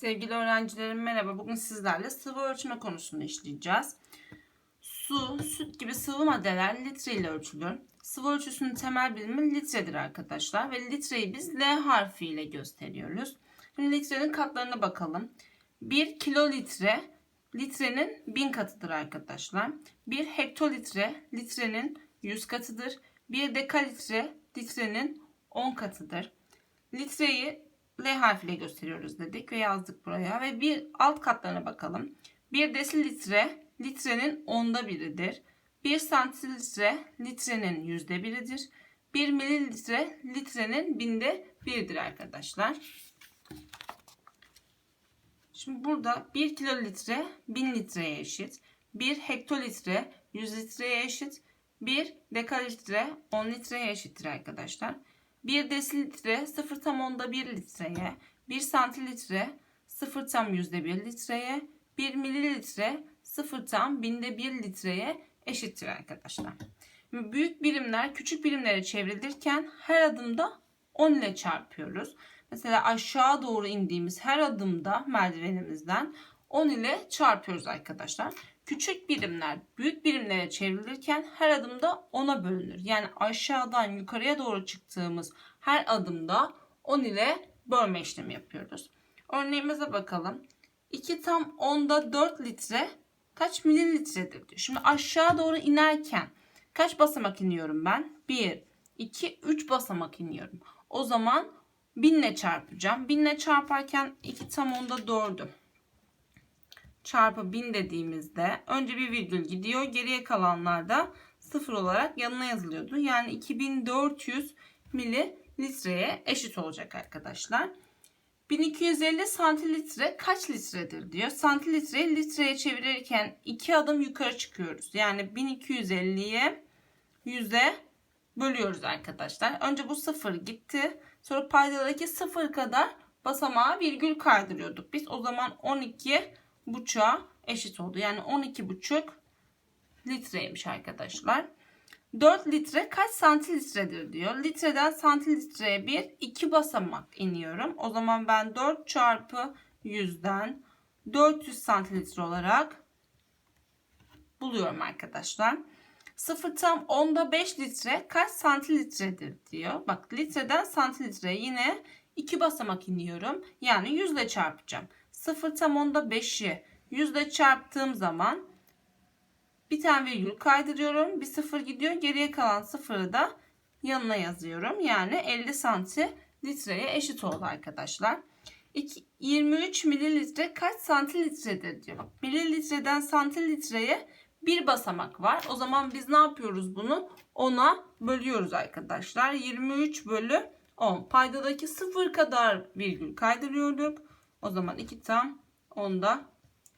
Sevgili öğrencilerim merhaba. Bugün sizlerle sıvı ölçme konusunu işleyeceğiz. Su, süt gibi sıvı maddeler litre ile ölçülür. Sıvı ölçüsünün temel birimi litredir arkadaşlar. Ve litreyi biz L harfiyle gösteriyoruz. Şimdi litrenin katlarına bakalım. 1 kilolitre litrenin 1000 katıdır arkadaşlar. 1 hektolitre litrenin 100 katıdır. 1 dekalitre litrenin 10 katıdır. Litreyi L harfiyle gösteriyoruz dedik ve yazdık buraya. Ve bir alt katlarına bakalım. 1 desilitre litrenin onda biridir. 1 santiltre litrenin yüzde biridir. 1 mililitre litrenin binde biridir arkadaşlar. Şimdi burada 1 kilolitre 1000 litreye eşit. 1 hektolitre 100 litreye eşit. 1 dekalitre 10 litreye eşittir arkadaşlar. 1 desilitre 0 tam onda 1 litreye, 1 santilitre 0 tam yüzde 1 litreye, 1 mililitre 0 tam binde 1 litreye eşittir arkadaşlar. Büyük birimler küçük birimlere çevrilirken her adımda 10 ile çarpıyoruz. Mesela aşağı doğru indiğimiz her adımda merdivenimizden 10 ile çarpıyoruz arkadaşlar. Küçük birimler büyük birimlere çevrilirken her adımda 10'a bölünür. Yani aşağıdan yukarıya doğru çıktığımız her adımda 10 ile bölme işlemi yapıyoruz. Örneğimize bakalım. 2 tam 10'da 4 litre kaç mililitredir diyor. Şimdi aşağı doğru inerken kaç basamak iniyorum ben? 1, 2, 3 basamak iniyorum. O zaman 1000 ile çarpacağım. 1000 ile çarparken 2 tam 10'da 4'ü çarpı 1000 dediğimizde önce bir virgül gidiyor. Geriye kalanlar da sıfır olarak yanına yazılıyordu. Yani 2400 mililitreye eşit olacak arkadaşlar. 1250 santilitre kaç litredir diyor. Santilitreyi litreye çevirirken iki adım yukarı çıkıyoruz. Yani 1250'ye yüze bölüyoruz arkadaşlar. Önce bu sıfır gitti. Sonra paydadaki sıfır kadar basamağa virgül kaydırıyorduk. Biz o zaman 12 buçuğa eşit oldu. Yani 12 buçuk litreymiş arkadaşlar. 4 litre kaç santilitredir diyor. Litreden santilitreye bir iki basamak iniyorum. O zaman ben 4 çarpı 100'den 400 santilitre olarak buluyorum arkadaşlar. 0 tam 10'da 5 litre kaç santilitredir diyor. Bak litreden santilitreye yine iki basamak iniyorum. Yani 100 ile çarpacağım. 0 tam onda 5'i 100 ile çarptığım zaman bir tane virgül kaydırıyorum. Bir sıfır gidiyor. Geriye kalan sıfırı da yanına yazıyorum. Yani 50 santilitre'ye eşit oldu arkadaşlar. 23 mililitre kaç santilitredir diyor. Mililitreden santilitreye bir basamak var. O zaman biz ne yapıyoruz bunu? 10'a bölüyoruz arkadaşlar. 23 bölü 10. Paydadaki sıfır kadar virgül kaydırıyorduk. O zaman 2 tam 10'da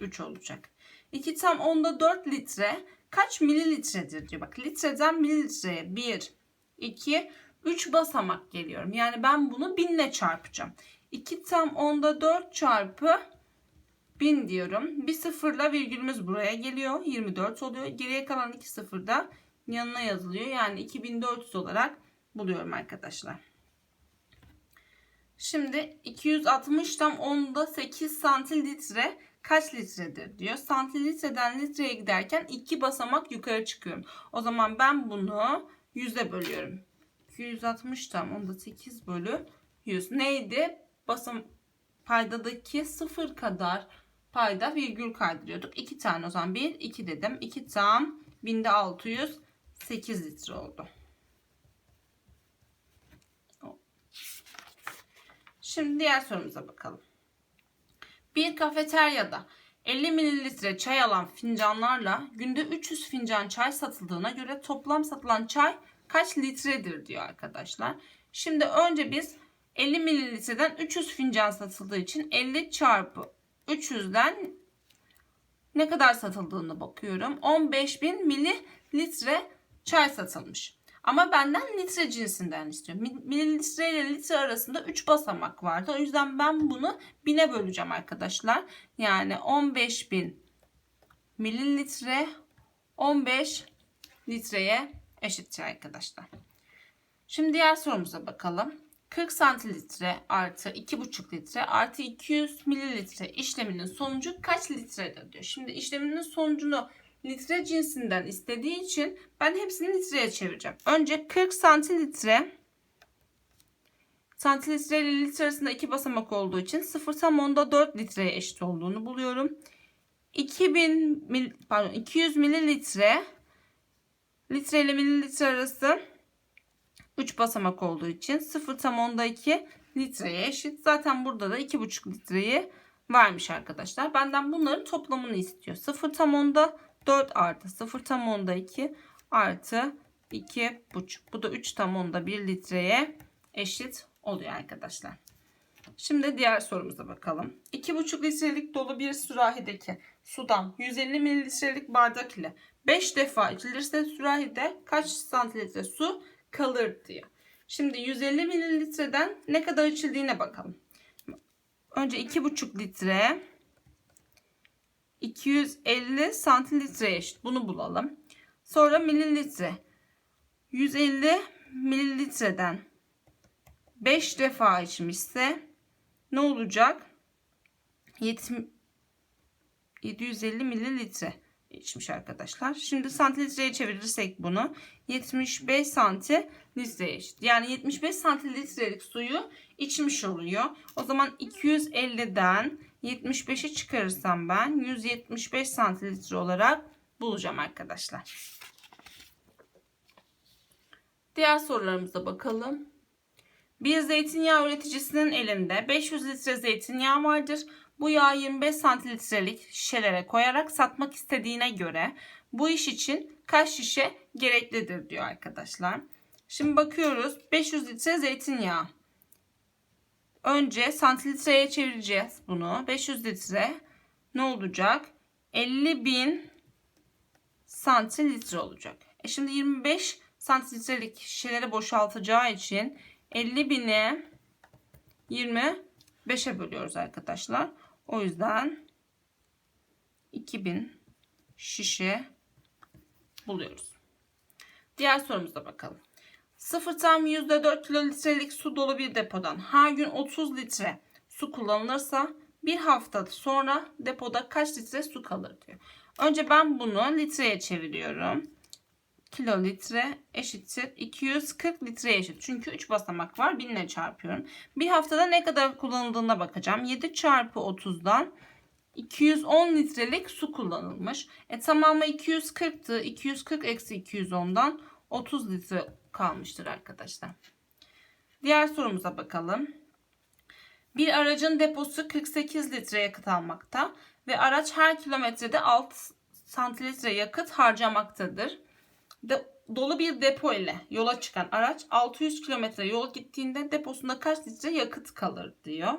3 olacak. 2 tam 10'da 4 litre kaç mililitredir diyor. Bak litreden mililitreye 1, 2, 3 basamak geliyorum. Yani ben bunu 1000 ile çarpacağım. 2 tam 10'da 4 çarpı 1000 diyorum. Bir sıfırla virgülümüz buraya geliyor. 24 oluyor. Geriye kalan 2 sıfır da yanına yazılıyor. Yani 2400 olarak buluyorum arkadaşlar. Şimdi 260 tam 10'da 8 santilitre kaç litredir diyor. Santilitreden litreye giderken iki basamak yukarı çıkıyorum. O zaman ben bunu 100'e bölüyorum. 260 tam 10'da 8 bölü 100. Neydi? Basam paydadaki sıfır kadar payda virgül kaydırıyorduk. 2 tane o zaman 1 2 dedim. 2 tam 1000'de 600 8 litre oldu. Şimdi diğer sorumuza bakalım. Bir kafeteryada 50 mililitre çay alan fincanlarla günde 300 fincan çay satıldığına göre toplam satılan çay kaç litredir diyor arkadaşlar. Şimdi önce biz 50 mililitreden 300 fincan satıldığı için 50 çarpı 300'den ne kadar satıldığını bakıyorum. 15.000 mililitre çay satılmış. Ama benden litre cinsinden istiyor. Mililitre ile litre arasında 3 basamak vardı. O yüzden ben bunu 1000'e böleceğim arkadaşlar. Yani 15.000 mililitre 15 litreye eşittir arkadaşlar. Şimdi diğer sorumuza bakalım. 40 santililitre artı 2,5 litre artı 200 mililitre işleminin sonucu kaç litredir diyor. Şimdi işleminin sonucunu litre cinsinden istediği için ben hepsini litreye çevireceğim. Önce 40 santililitre Santilitre ile litre arasında iki basamak olduğu için 0 tam onda 4 litreye eşit olduğunu buluyorum. 2000 mil, pardon 200 mililitre litre ile mililitre arası 3 basamak olduğu için 0 tam onda 2 litreye eşit. Zaten burada da 2,5 litreyi vermiş arkadaşlar. Benden bunların toplamını istiyor. 0 tam onda 4 artı 0 tam onda 2 artı 2,5. Bu da 3 tam onda 1 litreye eşit oluyor arkadaşlar. Şimdi diğer sorumuza bakalım. 2,5 litrelik dolu bir sürahideki sudan 150 mililitrelik bardak ile 5 defa içilirse sürahide kaç santimetre su kalır diyor. Şimdi 150 mililitreden ne kadar içildiğine bakalım. Önce 2,5 litre 250 santiltre eşit. Bunu bulalım. Sonra mililitre. 150 mililitreden 5 defa içmişse ne olacak? 750 mililitre içmiş arkadaşlar. Şimdi santilitreye çevirirsek bunu 75 santilitreye eşit. Yani 75 santilitrelik suyu içmiş oluyor. O zaman 250'den 75'i çıkarırsam ben 175 santilitre olarak bulacağım arkadaşlar. Diğer sorularımıza bakalım. Bir zeytinyağı üreticisinin elinde 500 litre zeytinyağı vardır. Bu yağı 25 santilitrelik şişelere koyarak satmak istediğine göre bu iş için kaç şişe gereklidir diyor arkadaşlar. Şimdi bakıyoruz 500 litre zeytinyağı. Önce santilitreye çevireceğiz bunu. 500 litre ne olacak? 50 bin santilitre olacak. E şimdi 25 santilitrelik şişelere boşaltacağı için 50 bini 25'e bölüyoruz arkadaşlar. O yüzden 2000 şişe buluyoruz. Diğer sorumuza bakalım. 0 tam %4 kilolitrelik su dolu bir depodan her gün 30 litre su kullanılırsa bir hafta sonra depoda kaç litre su kalır diyor. Önce ben bunu litreye çeviriyorum kilolitre eşittir 240 litre eşit. Çünkü 3 basamak var. 1000 ile çarpıyorum. Bir haftada ne kadar kullanıldığına bakacağım. 7 çarpı 30'dan 210 litrelik su kullanılmış. E tamamı 240'tı. 240 eksi 210'dan 30 litre kalmıştır arkadaşlar. Diğer sorumuza bakalım. Bir aracın deposu 48 litre yakıt almakta ve araç her kilometrede 6 santimetre yakıt harcamaktadır de, dolu bir depo ile yola çıkan araç 600 kilometre yol gittiğinde deposunda kaç litre yakıt kalır diyor.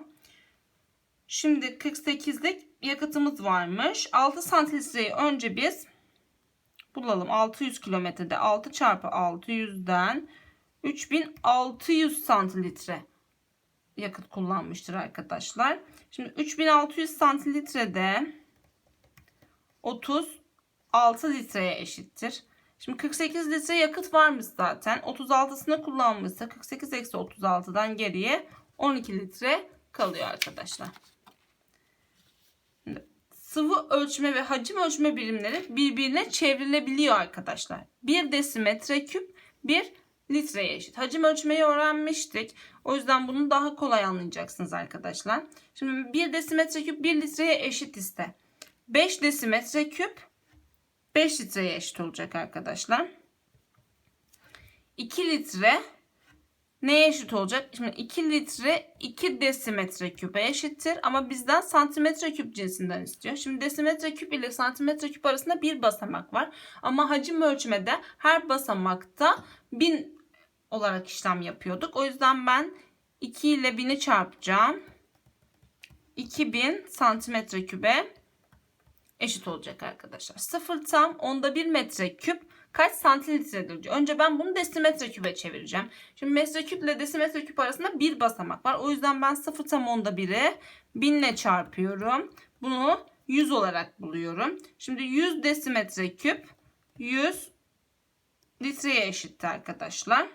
Şimdi 48'lik yakıtımız varmış. 6 santilitreyi önce biz bulalım. 600 kilometrede 6 çarpı 600'den 3600 santilitre yakıt kullanmıştır arkadaşlar. Şimdi 3600 santilitrede 36 litreye eşittir. Şimdi 48 litre yakıt varmış zaten. 36'sını kullanmışsa 48 eksi 36'dan geriye 12 litre kalıyor arkadaşlar. Sıvı ölçme ve hacim ölçme birimleri birbirine çevrilebiliyor arkadaşlar. 1 desimetre küp 1 litreye eşit. Hacim ölçmeyi öğrenmiştik. O yüzden bunu daha kolay anlayacaksınız arkadaşlar. Şimdi 1 desimetre küp 1 litreye eşit ise 5 desimetre küp 5 litreye eşit olacak arkadaşlar. 2 litre neye eşit olacak? Şimdi 2 litre 2 desimetre küpe eşittir ama bizden santimetre küp cinsinden istiyor. Şimdi desimetre küp ile santimetre küp arasında bir basamak var. Ama hacim ölçmede her basamakta 1000 olarak işlem yapıyorduk. O yüzden ben 2 ile 1000'i çarpacağım. 2000 santimetre kübe eşit olacak arkadaşlar. 0 tam onda 1 metre küp kaç santilitredir diyor. Önce ben bunu desimetre küpe çevireceğim. Şimdi metre küp ile desimetre küp arasında bir basamak var. O yüzden ben 0 tam onda 1'i 1000 ile çarpıyorum. Bunu 100 olarak buluyorum. Şimdi 100 desimetre küp 100 litreye eşitti arkadaşlar.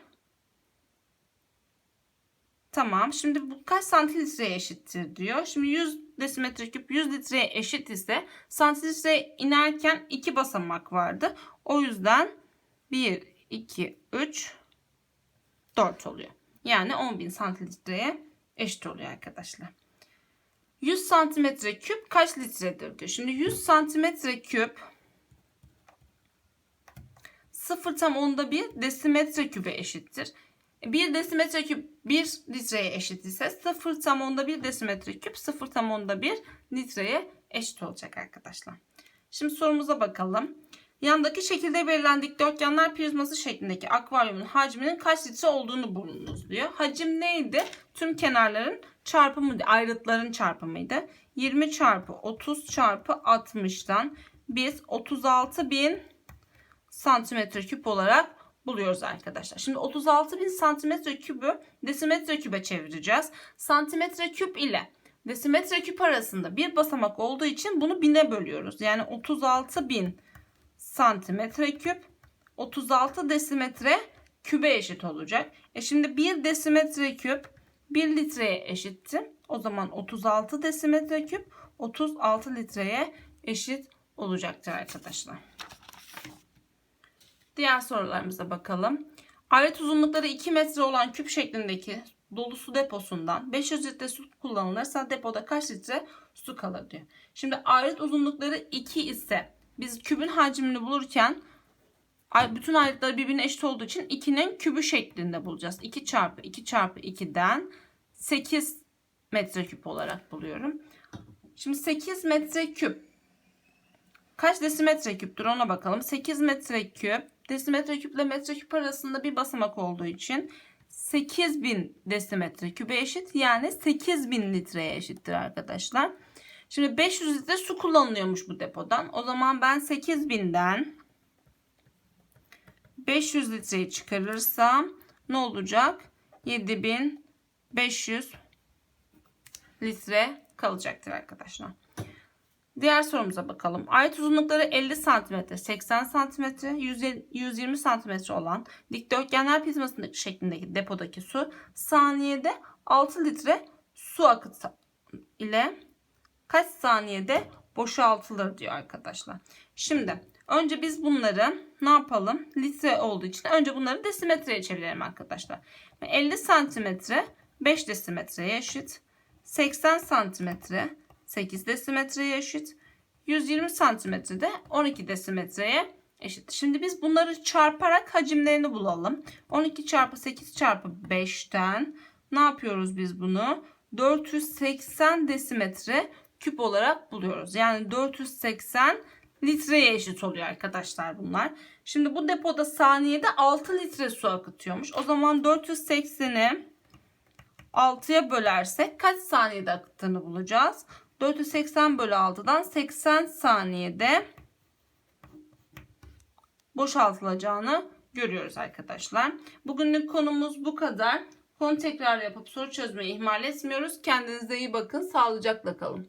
Tamam. Şimdi bu kaç santilitreye eşittir diyor. Şimdi 100 desimetre küp 100 litreye eşit ise santilitreye inerken iki basamak vardı. O yüzden 1, 2, 3, 4 oluyor. Yani 10.000 santilitreye eşit oluyor arkadaşlar. 100 santimetre küp kaç litredir diyor. Şimdi 100 santimetre küp 0 tam onda bir desimetre küpe eşittir. 1 desimetre küp 1 litreye eşit ise 0 tam onda 1 desimetre küp 0 tam onda 1 litreye eşit olacak arkadaşlar. Şimdi sorumuza bakalım. Yandaki şekilde verilen dikdörtgenler prizması şeklindeki akvaryumun hacminin kaç litre olduğunu bulunuz diyor. Hacim neydi? Tüm kenarların çarpımı, ayrıtların çarpımıydı. 20 çarpı 30 çarpı 60'tan biz 36 bin santimetre küp olarak buluyoruz arkadaşlar. Şimdi 36 bin santimetre kübü desimetre kübe çevireceğiz. Santimetre küp ile desimetre küp arasında bir basamak olduğu için bunu bine bölüyoruz. Yani 36 bin santimetre küp 36 desimetre kübe eşit olacak. E şimdi 1 desimetre küp 1 litreye eşitti. O zaman 36 desimetre küp 36 litreye eşit olacaktır arkadaşlar. Diğer sorularımıza bakalım. Alet uzunlukları 2 metre olan küp şeklindeki dolu su deposundan 500 litre su kullanılırsa depoda kaç litre su kalır diyor. Şimdi alet uzunlukları 2 ise biz kübün hacmini bulurken bütün aletler birbirine eşit olduğu için 2'nin kübü şeklinde bulacağız. 2 çarpı 2 çarpı 2'den 8 metreküp olarak buluyorum. Şimdi 8 metreküp kaç desimetre küptür ona bakalım. 8 metreküp desimetre küple metreküp arasında bir basamak olduğu için 8000 desimetre küpe eşit. Yani 8000 litreye eşittir arkadaşlar. Şimdi 500 litre su kullanılıyormuş bu depodan. O zaman ben 8000'den 500 litreyi çıkarırsam ne olacak? 7500 litre kalacaktır arkadaşlar. Diğer sorumuza bakalım. Ayet uzunlukları 50 cm, 80 cm, 120 cm olan dikdörtgenler prizması şeklindeki depodaki su saniyede 6 litre su akıtı ile kaç saniyede boşaltılır diyor arkadaşlar. Şimdi önce biz bunları ne yapalım? Litre olduğu için önce bunları desimetreye çevirelim arkadaşlar. 50 santimetre 5 desimetreye eşit. 80 santimetre 8 desimetreye eşit. 120 santimetre de 12 desimetreye eşit. Şimdi biz bunları çarparak hacimlerini bulalım. 12 çarpı 8 çarpı 5'ten ne yapıyoruz biz bunu? 480 desimetre küp olarak buluyoruz. Yani 480 litreye eşit oluyor arkadaşlar bunlar. Şimdi bu depoda saniyede 6 litre su akıtıyormuş. O zaman 480'i 6'ya bölersek kaç saniyede akıttığını bulacağız. 480 bölü 6'dan 80 saniyede boşaltılacağını görüyoruz arkadaşlar. Bugünlük konumuz bu kadar. Konu tekrar yapıp soru çözmeyi ihmal etmiyoruz. Kendinize iyi bakın. Sağlıcakla kalın.